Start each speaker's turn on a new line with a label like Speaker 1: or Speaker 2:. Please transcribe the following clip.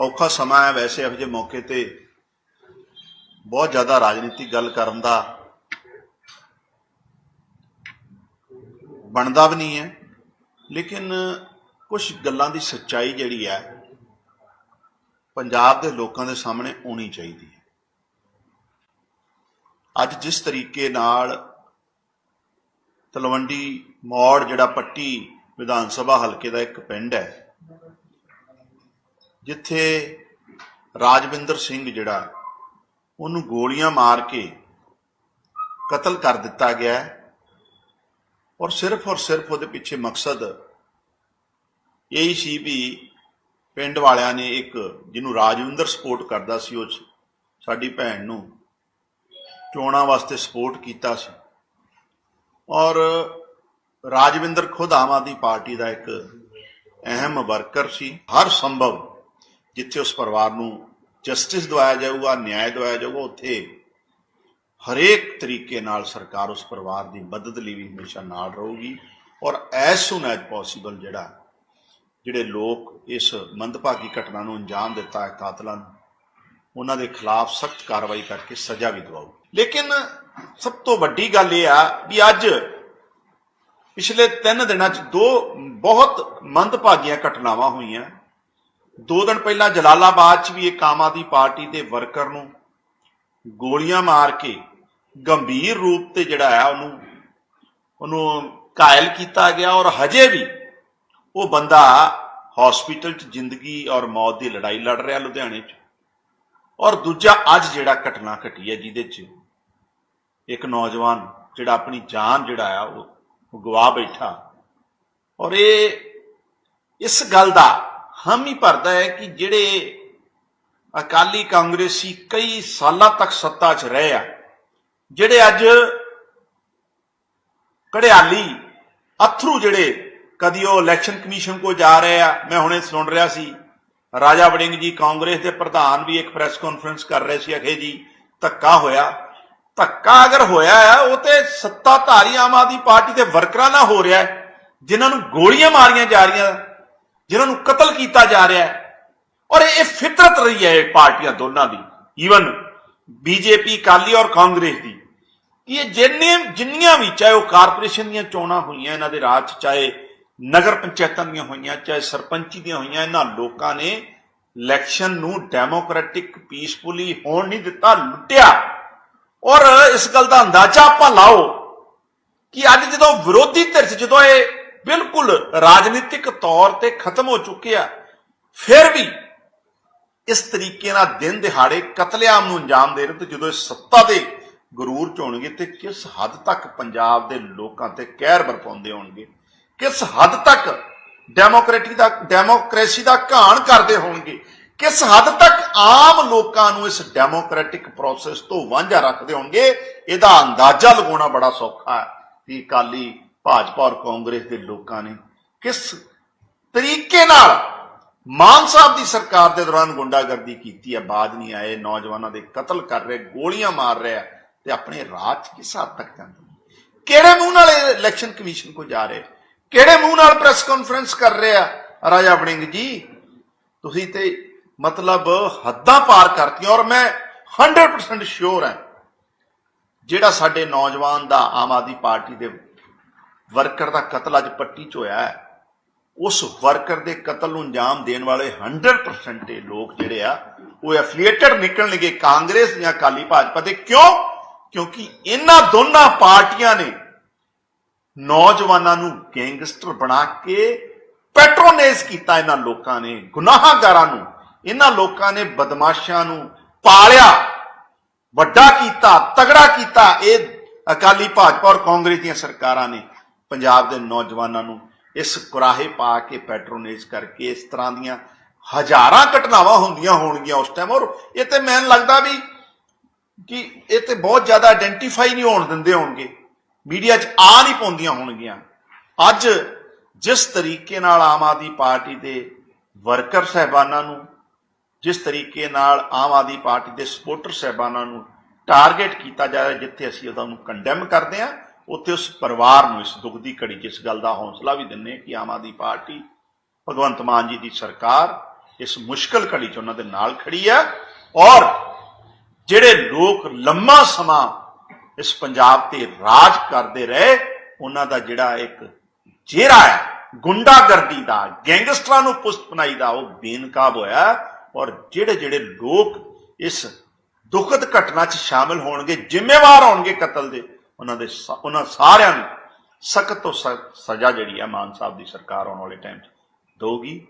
Speaker 1: ਔਖਾ ਸਮਾਂ ਹੈ ਵੈਸੇ ਇਹੋ ਜਿਹੇ ਮੌਕੇ ਤੇ। ਬਹੁਤ ਜ਼ਿਆਦਾ ਰਾਜਨੀਤਿਕ ਗੱਲ ਕਰਨ ਦਾ ਬਣਦਾ ਵੀ ਨਹੀਂ ਹੈ। ਲੇਕਿਨ ਕੁਝ ਗੱਲਾਂ ਦੀ ਸੱਚਾਈ ਜਿਹੜੀ ਹੈ, ਪੰਜਾਬ ਦੇ ਲੋਕਾਂ ਦੇ ਸਾਹਮਣੇ ਆਉਣੀ ਚਾਹੀਦੀ ਹੈ। ਅੱਜ ਜਿਸ ਤਰੀਕੇ ਨਾਲ ਤਲਵੰਡੀ ਮੌੜ ਜਿਹੜਾ ਪੱਟੀ ਵਿਧਾਨ ਸਭਾ ਹਲਕੇ ਦਾ ਇੱਕ ਪਿੰਡ ਹੈ ਜਿੱਥੇ ਰਾਜਵਿੰਦਰ ਸਿੰਘ ਜਿਹੜਾ, ਉਹਨੂੰ ਗੋਲੀਆਂ ਮਾਰ ਕੇ ਕਤਲ ਕਰ ਦਿੱਤਾ ਗਿਆ ਔਰ ਸਿਰਫ ਔਰ ਸਿਰਫ ਉਹਦੇ ਪਿੱਛੇ ਮਕਸਦ ਇਹੀ ਸੀ ਵੀ ਪਿੰਡ ਵਾਲਿਆਂ ਨੇ ਇੱਕ, ਜਿਹਨੂੰ ਰਾਜਵਿੰਦਰ ਸਪੋਰਟ ਕਰਦਾ ਸੀ, ਉਹ ਸਾਡੀ ਭੈਣ ਨੂੰ ਚੋਣਾਂ ਵਾਸਤੇ ਸਪੋਰਟ ਕੀਤਾ ਸੀ। ਔਰ ਰਾਜਵਿੰਦਰ ਖੁਦ ਆਮ ਆਦਮੀ ਪਾਰਟੀ ਦਾ ਇੱਕ ਅਹਿਮ ਵਰਕਰ ਸੀ। ਹਰ ਸੰਭਵ ਜਿੱਥੇ ਉਸ ਪਰਿਵਾਰ ਨੂੰ ਜਸਟਿਸ ਦਵਾਇਆ ਜਾਊਗਾ ਨਿਆਂ ਦਵਾਇਆ ਜਾਊਗਾ, ਉੱਥੇ ਹਰੇਕ ਤਰੀਕੇ ਨਾਲ ਸਰਕਾਰ ਉਸ ਪਰਿਵਾਰ ਦੀ ਮਦਦ ਲਈ ਵੀ ਹਮੇਸ਼ਾ ਨਾਲ ਰਹੂਗੀ। ਔਰ ਐਸ ਸੂਨ ਐਜ ਪੋਸੀਬਲ ਜਿਹੜਾ, ਜਿਹੜੇ ਲੋਕ ਇਸ ਮੰਦਭਾਗੀ ਘਟਨਾ ਨੂੰ ਅੰਜਾਮ ਦਿੱਤਾ ਹੈ ਕਾਤਲਾਂ ਨੂੰ, ਉਹਨਾਂ ਦੇ ਖਿਲਾਫ ਸਖਤ ਕਾਰਵਾਈ ਕਰਕੇ ਸਜ਼ਾ ਵੀ ਦਿਵਾਓ ਲੇਕਿਨ ਸਭ ਤੋਂ ਵੱਡੀ ਗੱਲ ਇਹ ਆ ਵੀ ਅੱਜ ਪਿਛਲੇ 3 ਦਿਨਾਂ 'ਚ ਦੋ ਬਹੁਤ ਮੰਦਭਾਗੀਆਂ ਘਟਨਾਵਾਂ ਹੋਈਆਂ। ਦੋ ਦਿਨ ਪਹਿਲਾਂ ਜਲਾਲਾਬਾਦ 'ਚ ਵੀ ਇੱਕ ਆਮ ਆਦਮੀ ਪਾਰਟੀ ਦੇ ਵਰਕਰ ਨੂੰ ਗੋਲੀਆਂ ਮਾਰ ਕੇ ਗੰਭੀਰ ਰੂਪ ਤੇ ਜਿਹੜਾ ਆ ਉਹਨੂੰ ਉਹਨੂੰ ਘਾਇਲ ਕੀਤਾ ਗਿਆ ਔਰ ਹਜੇ ਵੀ ਉਹ ਬੰਦਾ ਹਸਪੀਟਲ 'ਚ ਜ਼ਿੰਦਗੀ ਔਰ ਮੌਤ ਦੀ ਲੜਾਈ ਲੜ ਰਿਹਾ ਲੁਧਿਆਣੇ 'ਚ। ਔਰ ਦੂਜਾ ਅੱਜ ਜਿਹੜਾ ਘਟਨਾ ਘਟੀ ਹੈ ਜਿਹਦੇ 'ਚ ਇੱਕ ਨੌਜਵਾਨ ਜਿਹੜਾ ਆਪਣੀ ਜਾਨ ਜਿਹੜਾ ਆ ਉਹ ਉਹ ਗਵਾ ਬੈਠਾ। ਔਰ ਇਹ, ਇਸ ਗੱਲ ਦਾ ਹਮ ਹੀ ਭਰਦਾ ਹੈ ਕਿ ਜਿਹੜੇ ਅਕਾਲੀ ਕਾਂਗਰਸੀ ਕਈ ਸਾਲਾਂ ਤੱਕ ਸੱਤਾ 'ਚ ਰਹੇ ਆ, ਜਿਹੜੇ ਅੱਜ ਕੜਿਆਲੀ ਅਥਰੂ ਜਿਹੜੇ ਕਦੀ ਉਹ ਇਲੈਕਸ਼ਨ ਕਮਿਸ਼ਨ ਕੋ ਜਾ ਰਹੇ ਆ, ਮੈਂ ਹੁਣੇ ਸੁਣ ਰਿਹਾ ਸੀ, ਰਾਜਾ ਵੜਿੰਗ ਜੀ ਕਾਂਗਰਸ ਦੇ ਪ੍ਰਧਾਨ ਵੀ ਇੱਕ ਪ੍ਰੈਸ ਕਾਨਫਰੰਸ ਕਰ ਰਹੇ ਸੀ, ਅਖੇ ਜੀ, ਧੱਕਾ ਹੋਇਆ। ਧੱਕਾ ਅਗਰ ਹੋਇਆ ਹੈ ਉਹ ਤੇ ਸੱਤਾਧਾਰੀ ਆਮ ਆਦਮੀ ਪਾਰਟੀ ਦੇ ਵਰਕਰਾਂ ਨਾਲ ਹੋ ਰਿਹਾ ਹੈ, ਜਿਨ੍ਹਾਂ ਨੂੰ ਗੋਲੀਆਂ ਮਾਰੀਆਂ ਜਾ ਰਹੀਆਂ। ਜਿਨ੍ਹਾਂ ਨੂੰ ਕਤਲ ਕੀਤਾ ਜਾ ਰਿਹਾ ਹੈ। ਔਰ ਇਹ ਫਿਤਰਤ ਰਹੀ ਹੈ ਇਹ ਪਾਰਟੀਆਂ ਦੋਨਾਂ ਦੀ। ਈਵਨ ਬੀਜੇਪੀ ਕਾਲੀ ਔਰ ਕਾਂਗਰਸ ਦੀ। ਇਹ ਜਿੰਨੇ ਜਿੰਨੀਆਂ ਵੀ, ਚਾਹੇ ਉਹ ਕਾਰਪੋਰੇਸ਼ਨ ਦੀਆਂ ਚੋਣਾਂ ਹੋਈਆਂ ਇਹਨਾਂ ਦੇ ਰਾਜ 'ਚ, ਚਾਹੇ ਨਗਰ ਪੰਚਾਇਤਾਂ ਦੀਆਂ ਹੋਈਆਂ, ਚਾਹੇ ਸਰਪੰਚੀ ਦੀਆਂ ਹੋਈਆਂ, ਇਹਨਾਂ ਲੋਕਾਂ ਨੇ ਇਲੈਕਸ਼ਨ ਨੂੰ ਡੈਮੋਕ੍ਰੈਟਿਕ, ਪੀਸਫੁਲੀ ਹੋਣ ਨਹੀਂ ਦਿੱਤਾ, ਲੁੱਟਿਆ। ਔਰ ਇਸ ਗੱਲ ਦਾ ਅੰਦਾਜ਼ਾ ਆਪਾਂ ਲਾਓ ਕਿ ਅੱਜ ਜਦੋਂ ਵਿਰੋਧੀ ਧਿਰ ਜਦੋਂ ਇਹ ਬਿਲਕੁਲ ਰਾਜਨੀਤਿਕ ਤੌਰ ਤੇ ਖਤਮ ਹੋ ਚੁੱਕਿਆ। ਫਿਰ ਵੀ ਇਸ ਤਰੀਕੇ ਨਾਲ ਦਿਨ ਦਿਹਾੜੇ ਕਤਲੇਆਮ ਨੂੰ ਅੰਜਾਮ ਦੇ ਰਹੇ ਤੇ ਜਦੋਂ ਇਹ ਸੱਤਾ ਦੇ ਗਰੂਰ ਚ ਹੋਣਗੇ ਤੇ ਕਿਸ ਹੱਦ ਤੱਕ ਪੰਜਾਬ ਦੇ ਲੋਕਾਂ ਤੇ ਕਹਿਰ ਵਰਪਾਉਂਦੇ ਹੋਣਗੇ? ਕਿਸ ਹੱਦ ਤੱਕ ਡੈਮੋਕ੍ਰੇਟੀ ਦਾ, ਡੈਮੋਕ੍ਰੇਸੀ ਦਾ ਘਾਣ ਕਰਦੇ ਹੋਣਗੇ? ਕਿਸ ਹੱਦ ਤੱਕ ਆਮ ਲੋਕਾਂ ਨੂੰ ਇਸ ਡੈਮੋਕ੍ਰੈਟਿਕ ਪ੍ਰੋਸੈਸ ਤੋਂ ਵਾਂਝਾ ਰੱਖਦੇ ਹੋਣਗੇ? ਇਹਦਾ ਅੰਦਾਜ਼ਾ ਲਗਾਉਣਾ ਬੜਾ ਸੌਖਾ ਹੈ। ਕਿ ਕਾਲੀ ਭਾਜਪਾ ਔਰ ਕਾਂਗਰਸ ਦੇ ਲੋਕਾਂ ਨੇ ਕਿਸ ਤਰੀਕੇ ਨਾਲ ਮਾਨ ਸਾਹਿਬ ਦੀ ਸਰਕਾਰ ਦੇ ਦੌਰਾਨ ਗੁੰਡਾਗਰਦੀ ਕੀਤੀ ਹੈ, ਬਾਜ ਨਹੀਂ ਆਏ, ਨੌਜਵਾਨਾਂ ਦੇ ਕਤਲ ਕਰ ਰਹੇ, ਗੋਲੀਆਂ ਮਾਰ ਰਿਹਾ ਤੇ ਆਪਣੇ ਰਾਜ ਕਿਸ ਹੱਦ ਤੱਕ ਜਾਂਦੇ ਕਿਹੜੇ ਮੂੰਹ ਨਾਲ ਇਲੈਕਸ਼ਨ ਕਮਿਸ਼ਨ ਕੋ ਜਾ ਰਹੇ? ਕਿਹੜੇ ਮੂੰਹ ਨਾਲ ਪ੍ਰੈਸ ਕਾਨਫਰੰਸ ਕਰ ਰਹੇ ਆ? ਰਾਜਾ ਵੜਿੰਗ ਜੀ, ਤੁਸੀਂ ਤੇ ਮਤਲਬ ਹੱਦਾਂ ਪਾਰ ਕਰਤੀਆਂ ਔਰ ਮੈਂ 100% ਸ਼ੋਰ ਹਾਂ, ਜਿਹੜਾ ਸਾਡੇ ਨੌਜਵਾਨ ਦਾ ਆਮ ਆਦਮੀ ਪਾਰਟੀ ਦੇ ਵਰਕਰ ਦਾ ਕਤਲ ਅੱਜ ਪੱਟੀ 'ਚ ਹੋਇਆ ਹੈ। ਉਸ ਵਰਕਰ ਦੇ ਕਤਲ ਨੂੰ ਅੰਜਾਮ ਦੇਣ ਵਾਲੇ 100% ਇਹ ਲੋਕ ਜਿਹੜੇ ਆ, ਉਹ ਐਫੀਲੀਏਟਡ ਨਿਕਲਣਗੇ ਕਾਂਗਰਸ ਜਾਂ ਕਾਲੀ ਭਾਜਪਾ ਦੇ। ਕਿਉਂ? ਕਿਉਂਕਿ ਇਹਨਾਂ ਦੋਨਾਂ ਪਾਰਟੀਆਂ ਨੇ ਨੌਜਵਾਨਾਂ ਨੂੰ ਗੈਂਗਸਟਰ ਬਣਾ ਕੇ ਪੈਟਰੋਨੇਜ ਕੀਤਾ ਇਹਨਾਂ ਲੋਕਾਂ ਨੇ, ਗੁਨਾਹਗਾਰਾਂ ਨੂੰ। ਇਹਨਾਂ ਲੋਕਾਂ ਨੇ ਬਦਮਾਸ਼ਾਂ ਨੂੰ ਪਾਲਿਆ, ਵੱਡਾ ਕੀਤਾ, ਤਗੜਾ ਕੀਤਾ। ਇਹ ਅਕਾਲੀ ਭਾਜਪਾ ਔਰ ਕਾਂਗਰਸ ਦੀਆਂ ਸਰਕਾਰਾਂ ਨੇ। ਪੰਜਾਬ ਦੇ ਨੌਜਵਾਨਾਂ ਨੂੰ ਇਸ ਕੁਰਾਹੇ ਪਾ ਕੇ ਪੈਟਰੋਨੇਜ ਕਰਕੇ ਇਸ ਤਰ੍ਹਾਂ ਦੀਆਂ ਹਜ਼ਾਰਾਂ ਘਟਨਾਵਾਂ ਹੁੰਦੀਆਂ ਹੋਣਗੀਆਂ ਉਸ ਟਾਈਮ ਔਰ ਇਹ ਤੇ ਮੈਨੂੰ ਲੱਗਦਾ ਵੀ ਕਿ ਇਹ ਤੇ ਬਹੁਤ ਜ਼ਿਆਦਾ ਆਇਡੈਂਟੀਫਾਈ ਨਹੀਂ ਹੋਣ ਦਿੰਦੇ ਹੋਣਗੇ। ਮੀਡੀਆ 'ਚ ਆ ਨਹੀਂ ਪਾਉਂਦੀਆਂ ਹੋਣਗੀਆਂ। ਅੱਜ ਜਿਸ ਤਰੀਕੇ ਨਾਲ ਆਮ ਆਦਮੀ ਪਾਰਟੀ ਦੇ ਵਰਕਰ ਸਹਿਬਾਨਾਂ ਨੂੰ, ਜਿਸ ਤਰੀਕੇ ਨਾਲ ਆਮ ਆਦਮੀ ਪਾਰਟੀ ਦੇ ਸਪੋਰਟਰ ਸਹਿਬਾਨਾਂ ਨੂੰ ਟਾਰਗੇਟ ਕੀਤਾ ਜਾ ਰਿਹਾ ਜਿੱਥੇ ਅਸੀਂ ਉਹਦਾ ਨੂੰ ਕੰਡੈਮ ਕਰਦੇ ਹਾਂ ਉੱਥੇ ਉਸ ਪਰਿਵਾਰ ਨੂੰ ਇਸ ਦੁੱਖ ਦੀ ਘੜੀ 'ਚ ਇਸ ਗੱਲ ਦਾ ਹੌਸਲਾ ਵੀ ਦਿੰਨੇ ਕਿ ਆਮ ਆਦਮੀ ਪਾਰਟੀ, ਭਗਵੰਤ ਮਾਨ ਜੀ ਦੀ ਸਰਕਾਰ ਇਸ ਮੁਸ਼ਕਲ ਘੜੀ 'ਚ ਉਹਨਾਂ ਦੇ ਨਾਲ ਖੜੀ ਹੈ ਔਰ ਜਿਹੜੇ ਲੋਕ ਲੰਮਾ ਸਮਾਂ ਇਸ ਪੰਜਾਬ ਤੇ ਰਾਜ ਕਰਦੇ ਰਹੇ, ਉਹਨਾਂ ਦਾ ਜਿਹੜਾ ਇੱਕ ਚਿਹਰਾ ਹੈ, ਗੁੰਡਾਗਰਦੀ ਦਾ, ਗੈਂਗਸਟਰਾਂ ਨੂੰ ਪੁਸ਼ਤ ਬਣਾਈ ਦਾ ਉਹ ਬੇਨਕਾਬ ਹੋਇਆ ਔਰ ਜਿਹੜੇ ਜਿਹੜੇ ਲੋਕ ਇਸ ਦੁਖਦ ਘਟਨਾ 'ਚ ਸ਼ਾਮਿਲ ਹੋਣਗੇ, ਜ਼ਿੰਮੇਵਾਰ ਹੋਣਗੇ ਕਤਲ ਦੇ ਉਹਨਾਂ ਦੇ ਉਹਨਾਂ ਸਾਰਿਆਂ ਨੂੰ ਸਖਤ ਤੋਂ ਸਖਤ ਸਜ਼ਾ ਜਿਹੜੀ ਹੈ ਮਾਨ ਸਾਹਿਬ ਦੀ ਸਰਕਾਰ ਆਉਣ ਵਾਲੇ ਟਾਈਮ 'ਚ ਦਊਗੀ।